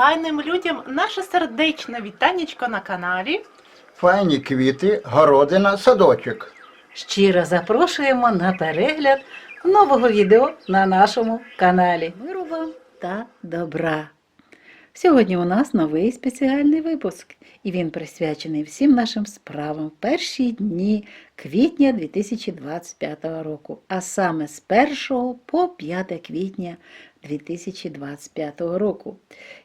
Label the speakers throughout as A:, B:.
A: файним людям наше сердечне вітанечко на каналі.
B: Файні квіти, городина, садочок.
C: Щиро запрошуємо на перегляд нового відео на нашому каналі. Миру вам та добра. Сьогодні у нас новий спеціальний випуск, і він присвячений всім нашим справам в перші дні квітня 2025 року, а саме з 1 по 5 квітня 2025 року.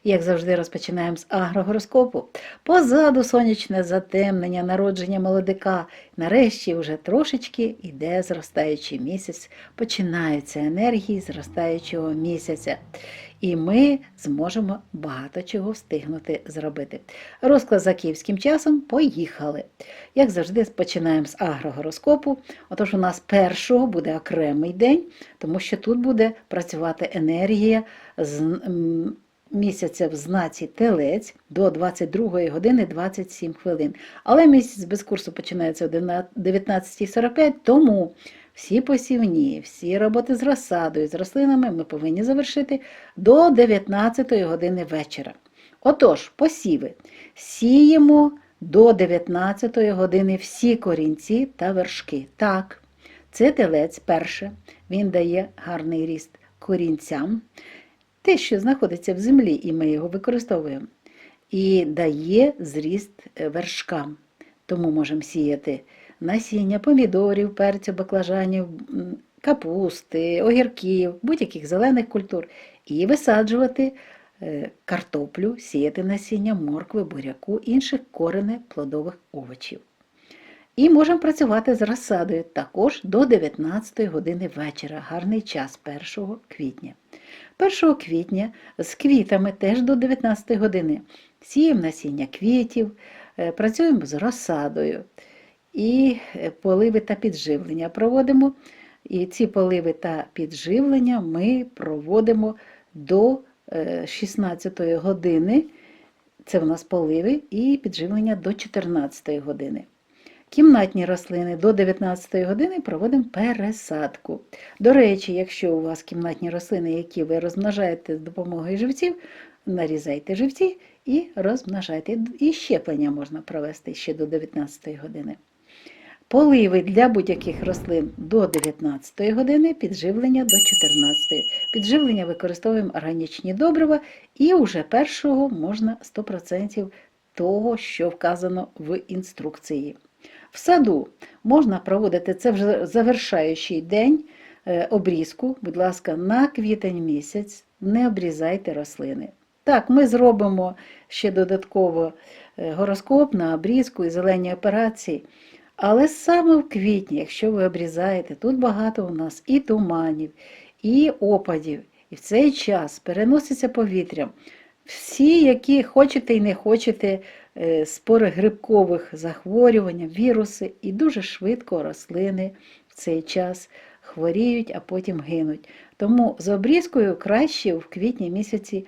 C: Як завжди, розпочинаємо з агрогороскопу. Позаду сонячне затемнення, народження молодика. Нарешті вже трошечки йде зростаючий місяць, починаються енергії зростаючого місяця. І ми зможемо багато чого встигнути зробити. Розклад за київським часом поїхали. Як завжди, починаємо з агрогороскопу. Отож, у нас першого буде окремий день, тому що тут буде працювати енергія з місяця в знаці Телець до 22 години 27 хвилин. Але місяць без курсу починається о 19.45, тому всі посівні, всі роботи з розсадою, з рослинами ми повинні завершити до 19 години вечора. Отож, посіви. Сіємо до 19 години всі корінці та вершки. Так, це телець перше. Він дає гарний ріст корінцям, те, що знаходиться в землі, і ми його використовуємо, і дає зріст е, вершкам. Тому можемо сіяти насіння помідорів, перцю, баклажанів, капусти, огірків, будь-яких зелених культур, і висаджувати е, картоплю, сіяти насіння моркви, буряку, інших корене плодових овочів. І можемо працювати з розсадою також до 19 години вечора, гарний час 1 квітня. 1 квітня з квітами теж до 19 години. Сіємо насіння квітів, е, працюємо з розсадою і е, поливи та підживлення проводимо. І ці поливи та підживлення ми проводимо до е, 16 години. Це в нас поливи і підживлення до 14 години. Кімнатні рослини до 19 години проводимо пересадку. До речі, якщо у вас кімнатні рослини, які ви розмножаєте з допомогою живців, нарізайте живці і розмножайте. І щеплення можна провести ще до 19 години. Поливи для будь-яких рослин до 19 години, підживлення до 14. Підживлення використовуємо органічні добрива і вже першого можна 100% того, що вказано в інструкції. В саду можна проводити це вже завершаючий день е, обрізку, будь ласка, на квітень місяць не обрізайте рослини. Так, ми зробимо ще додатково е, гороскоп на обрізку і зелені операції. Але саме в квітні, якщо ви обрізаєте, тут багато у нас і туманів, і опадів, і в цей час переноситься повітрям. Всі, які хочете і не хочете, е, спори грибкових захворювань, віруси, і дуже швидко рослини в цей час хворіють, а потім гинуть. Тому з обрізкою краще в квітні місяці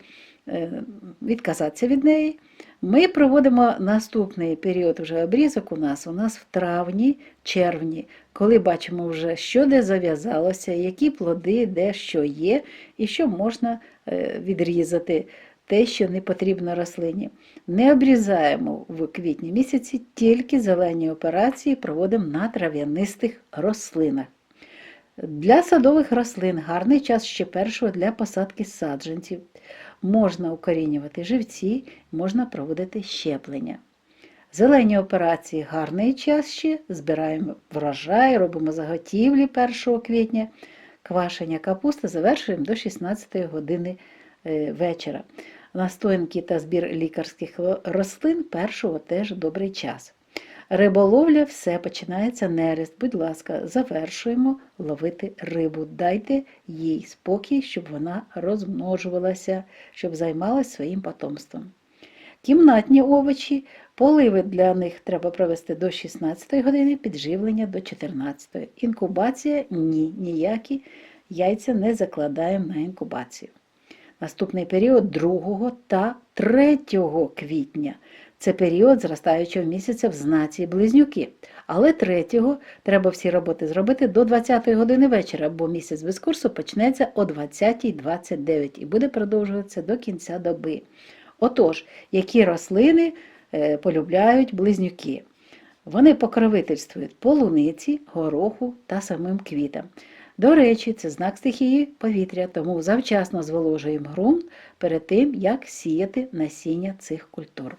C: е, відказатися від неї. Ми проводимо наступний період вже обрізок у нас у нас в травні, червні, коли бачимо вже, що де зав'язалося, які плоди, де що є, і що можна е, відрізати, те, що не потрібно рослині. Не обрізаємо в квітні місяці, тільки зелені операції проводимо на трав'янистих рослинах. Для садових рослин гарний час ще першого для посадки саджанців. Можна укорінювати живці, можна проводити щеплення. Зелені операції гарний час ще, збираємо врожай, робимо заготівлі 1 квітня, квашення капусти завершуємо до 16 години е, вечора. Настоянки та збір лікарських рослин першого теж добрий час. Риболовля, все починається нерест. Будь ласка, завершуємо ловити рибу. Дайте їй спокій, щоб вона розмножувалася, щоб займалася своїм потомством. Кімнатні овочі, поливи для них треба провести до 16 години, підживлення до 14. Інкубація ні, ніякі яйця не закладаємо на інкубацію. Наступний період 2 та 3 квітня. Це період зростаючого місяця в знаці близнюки. Але 3 треба всі роботи зробити до 20-ї години вечора, бо місяць без курсу почнеться о 20.29 і буде продовжуватися до кінця доби. Отож, які рослини е, полюбляють близнюки? Вони покровительствують полуниці, гороху та самим квітам. До речі, це знак стихії повітря, тому завчасно зволожуємо ґрунт перед тим, як сіяти насіння цих культур.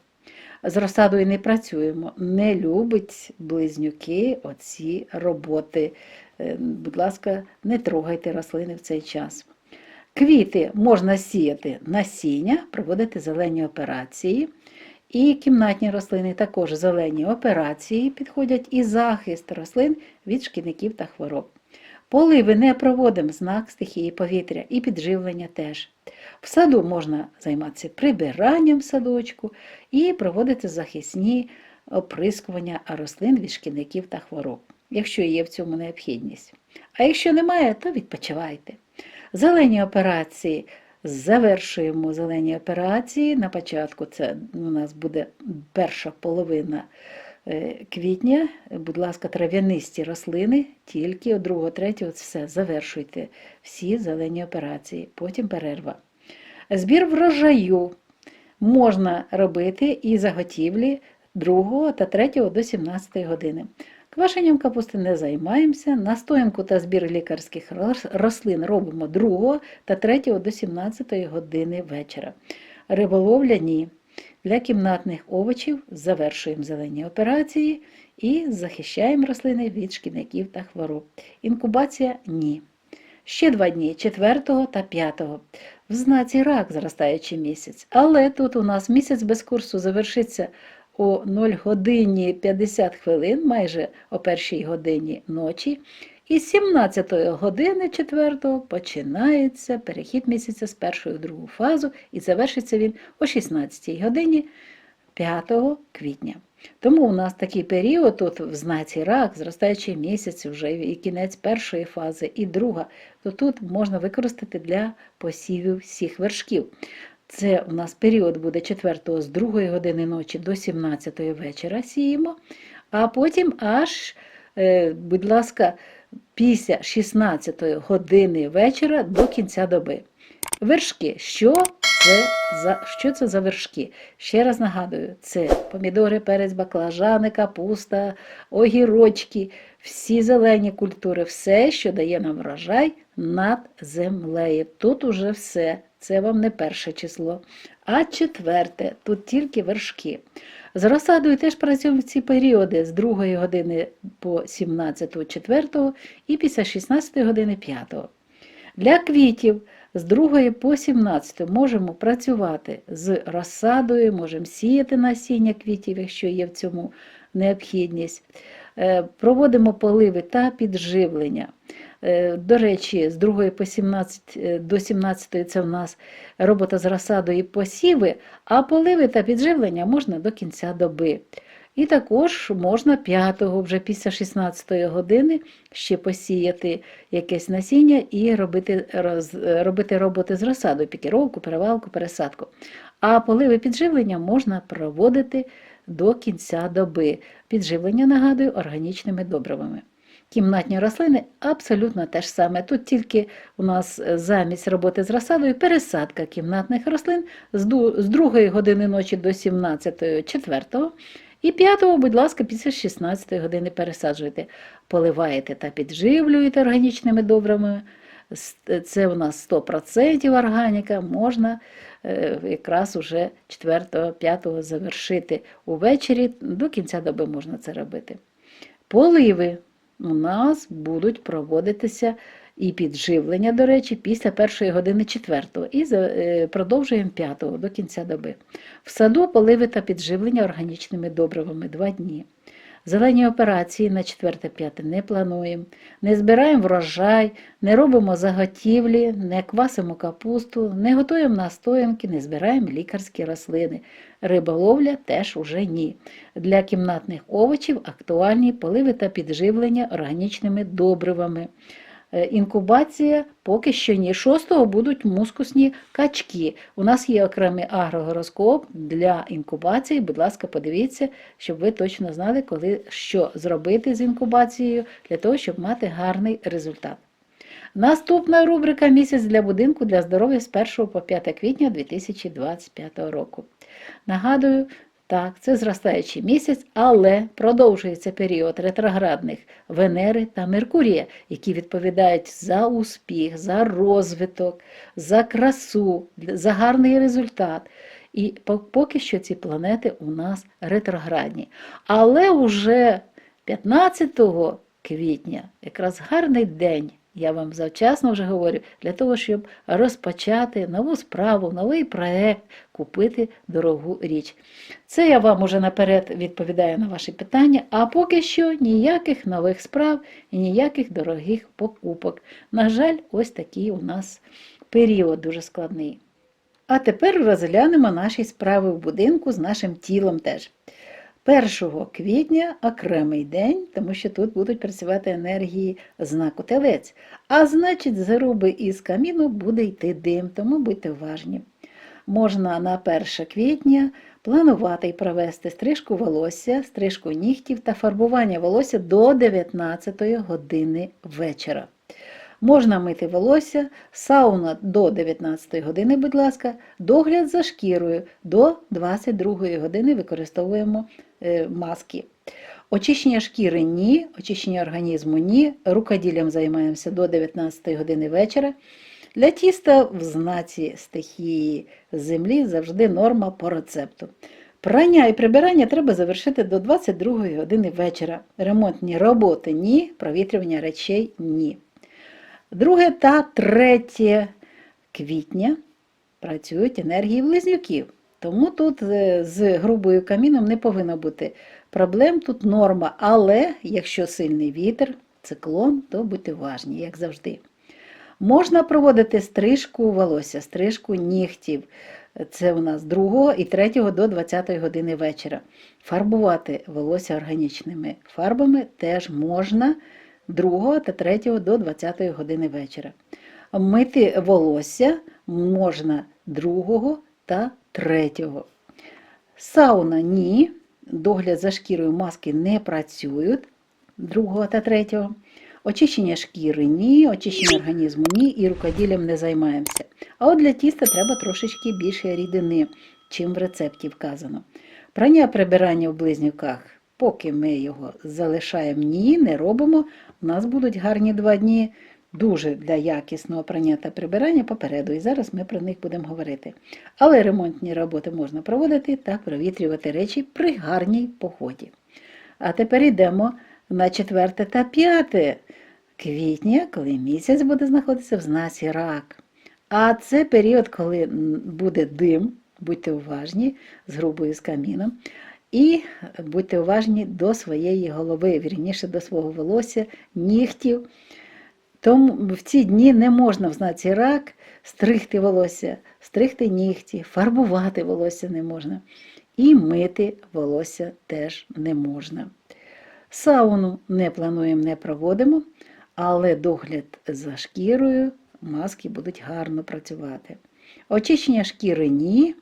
C: З розсадою не працюємо, не любить близнюки оці роботи. Е, Будь ласка, не трогайте рослини в цей час. Квіти можна сіяти насіння, проводити зелені операції. І кімнатні рослини також зелені операції підходять і захист рослин від шкідників та хвороб. Поливи не проводимо знак стихії повітря і підживлення теж. В саду можна займатися прибиранням садочку і проводити захисні оприскування рослин від шкідників та хвороб, якщо є в цьому необхідність. А якщо немає, то відпочивайте. Зелені операції завершуємо зелені операції. На початку це у нас буде перша половина квітня. Будь ласка, трав'янисті рослини, тільки 2-3 все, завершуйте всі зелені операції, потім перерва. Збір врожаю можна робити і заготівлі 2 та 3 до 17 години. Квашенням капусти не займаємося. Настоянку та збір лікарських рослин робимо 2 та 3 до 17 години вечора. Риболовля ні. Для кімнатних овочів завершуємо зелені операції і захищаємо рослини від шкідників та хвороб. Інкубація ні. Ще два дні 4 та 5. В знаці рак зростаючий місяць. Але тут у нас місяць без курсу завершиться о 0 годині 50 хвилин, майже о першій годині ночі. І з 17 години 4 починається перехід місяця з першої в другу фазу і завершиться він о 16 годині 5 квітня. Тому у нас такий період тут в знаці рак, зростаючий місяць, вже і кінець першої фази, і друга, то тут можна використати для посівів всіх вершків. Це у нас період буде 4 з 2 години ночі до 17 вечора сіємо, а потім аж, е, будь ласка, після 16 години вечора до кінця доби. Вершки. Що це за, що це за вершки? Ще раз нагадую, це помідори, перець, баклажани, капуста, огірочки, всі зелені культури, все, що дає нам врожай над землею. Тут уже все. Це вам не перше число. А четверте, тут тільки вершки. З розсадою теж працюємо в ці періоди з 2 години по 17 4 і після 16 години 5. Для квітів з 2 по 17 можемо працювати з розсадою, можемо сіяти насіння квітів, якщо є в цьому необхідність. Е, Проводимо поливи та підживлення. Е, До речі, з 2 по 17 е, до 17 це в нас робота з розсадою і посіви, а поливи та підживлення можна до кінця доби. І також можна 5-го, вже після 16-ї години, ще посіяти якесь насіння і робити, роз, робити роботи з розсадою, пікіровку, перевалку, пересадку. А поливи підживлення можна проводити до кінця доби. Підживлення, нагадую, органічними добривами. Кімнатні рослини абсолютно те ж саме. Тут тільки у нас е, замість роботи з розсадою пересадка кімнатних рослин з 2 години ночі до 17 4 і 5, будь ласка, після 16 години пересаджуєте. Поливаєте та підживлюєте органічними добривами. С- Це у нас 100% органіка, можна е, якраз уже 4-5 завершити увечері, до кінця доби можна це робити. Поливи у нас будуть проводитися і підживлення, до речі, після першої години четвертого, і е, продовжуємо п'ятого до кінця доби. В саду поливи та підживлення органічними добривами два дні. Зелені операції на 4-5 не плануємо, не збираємо врожай, не робимо заготівлі, не квасимо капусту, не готуємо настоянки, не збираємо лікарські рослини. Риболовля теж уже ні. Для кімнатних овочів актуальні поливи та підживлення органічними добривами. Е, Інкубація поки що ні. 6 будуть мускусні качки. У нас є окремий агрогороскоп для інкубації. Будь ласка, подивіться, щоб ви точно знали, коли що зробити з інкубацією для того, щоб мати гарний результат. Наступна рубрика Місяць для будинку для здоров'я з 1 по 5 квітня 2025 року. Нагадую, так, це зростаючий місяць, але продовжується період ретроградних Венери та Меркурія, які відповідають за успіх, за розвиток, за красу, за гарний результат. І поки що ці планети у нас ретроградні. Але уже 15 квітня, якраз гарний день, я вам завчасно вже говорю, для того, щоб розпочати нову справу, новий проект, купити дорогу річ. Це я вам уже наперед відповідаю на ваші питання, а поки що ніяких нових справ і ніяких дорогих покупок. На жаль, ось такий у нас період дуже складний. А тепер розглянемо наші справи в будинку з нашим тілом теж. 1 квітня окремий день, тому що тут будуть працювати енергії знаку телець. А значить, з груби із каміну буде йти дим, тому будьте уважні. Можна на 1 квітня планувати і провести стрижку волосся, стрижку нігтів та фарбування волосся до 19 години вечора. Можна мити волосся, сауна до 19 години, будь ласка, догляд за шкірою до 22 години використовуємо е, маски. Очищення шкіри ні, очищення організму ні. Рукоділлям займаємося до 19 години вечора. Для тіста в знаці стихії землі завжди норма по рецепту. Прання і прибирання треба завершити до 22 години вечора. Ремонтні роботи ні, провітрювання речей ні. 2 та 3 квітня працюють енергії близнюків. Тому тут е, з грубою каміном не повинно бути проблем, тут норма, але якщо сильний вітер, циклон, то будьте уважні, як завжди. Можна проводити стрижку волосся, стрижку нігтів. Це у нас 2 і 3 до 20 години вечора. Фарбувати волосся органічними фарбами теж можна 2 та 3 до 20 години вечора. Мити волосся можна 2 та 3. Сауна ні. Догляд за шкірою маски не працюють 2 та 3. Очищення шкіри ні, очищення організму ні і рукоділлям не займаємося. А от для тіста треба трошечки більше рідини, чим в рецепті вказано. Прання прибирання в близнюках, поки ми його залишаємо ні, не робимо. У нас будуть гарні два дні дуже для якісного прання та прибирання попереду, і зараз ми про них будемо говорити. Але ремонтні роботи можна проводити та провітрювати речі при гарній погоді. А тепер йдемо на 4 та 5 квітня, коли місяць буде знаходитися в знаці рак. А це період, коли буде дим, будьте уважні з грубою з каміном. І будьте уважні до своєї голови, вірніше до свого волосся, нігтів. Тому в ці дні не можна в знаці рак стригти волосся, стригти нігті, фарбувати волосся не можна. І мити волосся теж не можна. Сауну не плануємо, не проводимо, але догляд за шкірою маски будуть гарно працювати. Очищення шкіри ні,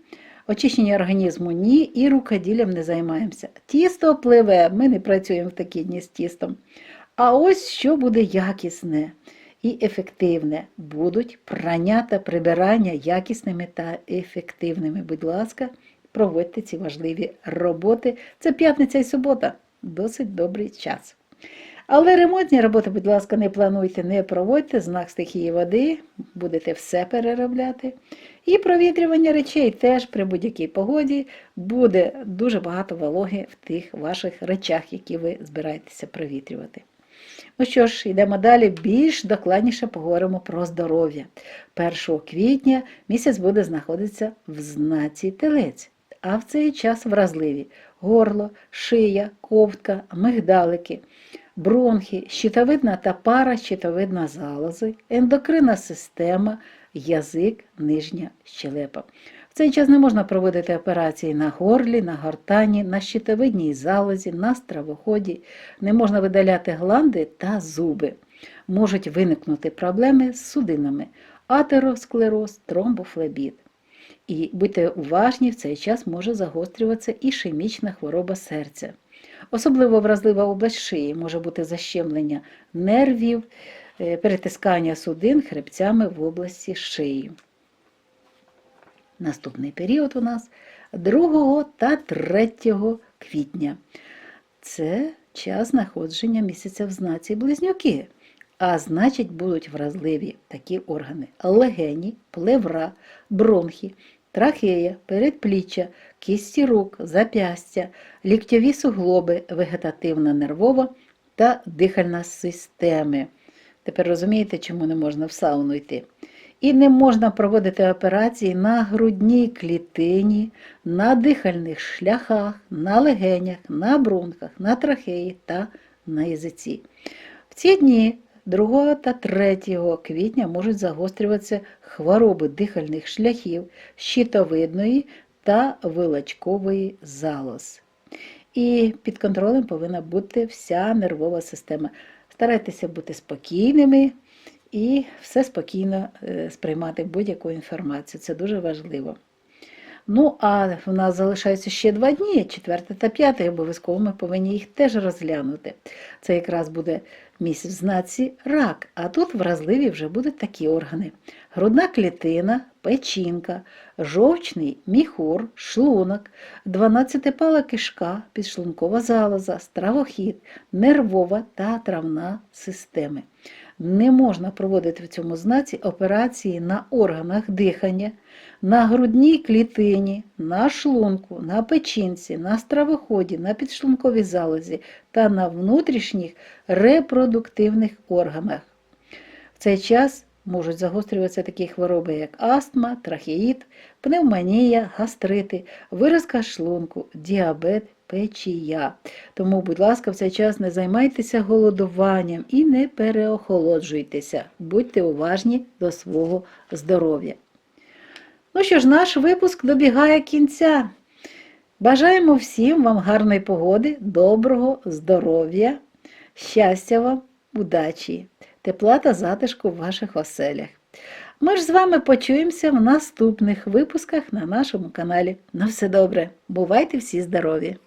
C: очищення організму ні, і рукоділлям не займаємося. Тісто пливе, ми не працюємо в такі дні з тістом. А ось що буде якісне і ефективне. Будуть прання та прибирання якісними та ефективними. Будь ласка, проводьте ці важливі роботи. Це п'ятниця і субота. Досить добрий час. Але ремонтні роботи, будь ласка, не плануйте, не проводьте, знак стихії води, будете все переробляти. І провітрювання речей теж при будь-якій погоді буде дуже багато вологи в тих ваших речах, які ви збираєтеся провітрювати. Ну що ж, йдемо далі. Більш докладніше поговоримо про здоров'я. 1 квітня місяць буде знаходитися в знаці телець, а в цей час вразливі горло, шия, ковтка, мигдалики, бронхи, щитовидна та паращитовидна залози, ендокринна система, язик, нижня щелепа. В цей час не можна проводити операції на горлі, на гортані, на щитовидній залозі, на стравоході, не можна видаляти гланди та зуби. Можуть виникнути проблеми з судинами, атеросклероз, тромбофлебіт. І будьте уважні, в цей час може загострюватися ішемічна хвороба серця. Особливо вразлива область шиї може бути защемлення нервів, перетискання судин хребцями в області шиї. Наступний період у нас 2 та 3 квітня. Це час знаходження місяця в знаці близнюки. А значить, будуть вразливі такі органи: легені, плевра, бронхи, трахея, передпліччя, кісті рук, зап'ястя, ліктьові суглоби, вегетативна нервова та дихальна системи. Тепер розумієте, чому не можна в сауну йти? І не можна проводити операції на грудній клітині, на дихальних шляхах, на легенях, на бронхах, на трахеї та на язиці. В ці дні 2 та 3 квітня можуть загострюватися хвороби дихальних шляхів, щитовидної та вилачкової залоз. І під контролем повинна бути вся нервова система. Старайтеся бути спокійними і все спокійно е, сприймати будь-яку інформацію. Це дуже важливо. Ну, а в нас залишається ще два дні, 4 та 5, обов'язково ми повинні їх теж розглянути. Це якраз буде місяць в знаці рак, а тут вразливі вже будуть такі органи: грудна клітина, печінка, жовчний міхур, шлунок, 12-пала кишка, підшлункова залоза, стравохід, нервова та травна системи. Не можна проводити в цьому знаці операції на органах дихання, на грудній клітині, на шлунку, на печінці, на стравоході, на підшлунковій залозі та на внутрішніх репродуктивних органах. В цей час можуть загострюватися такі хвороби, як астма, трахеїд, пневмонія, гастрити, виразка шлунку, діабет, печія. Тому, будь ласка, в цей час не займайтеся голодуванням і не переохолоджуйтеся. Будьте уважні до свого здоров'я. Ну що ж, наш випуск добігає кінця. Бажаємо всім вам гарної погоди, доброго здоров'я, щастя вам, удачі, тепла та затишку в ваших оселях. Ми ж з вами почуємося в наступних випусках на нашому каналі. На все добре. Бувайте всі здорові!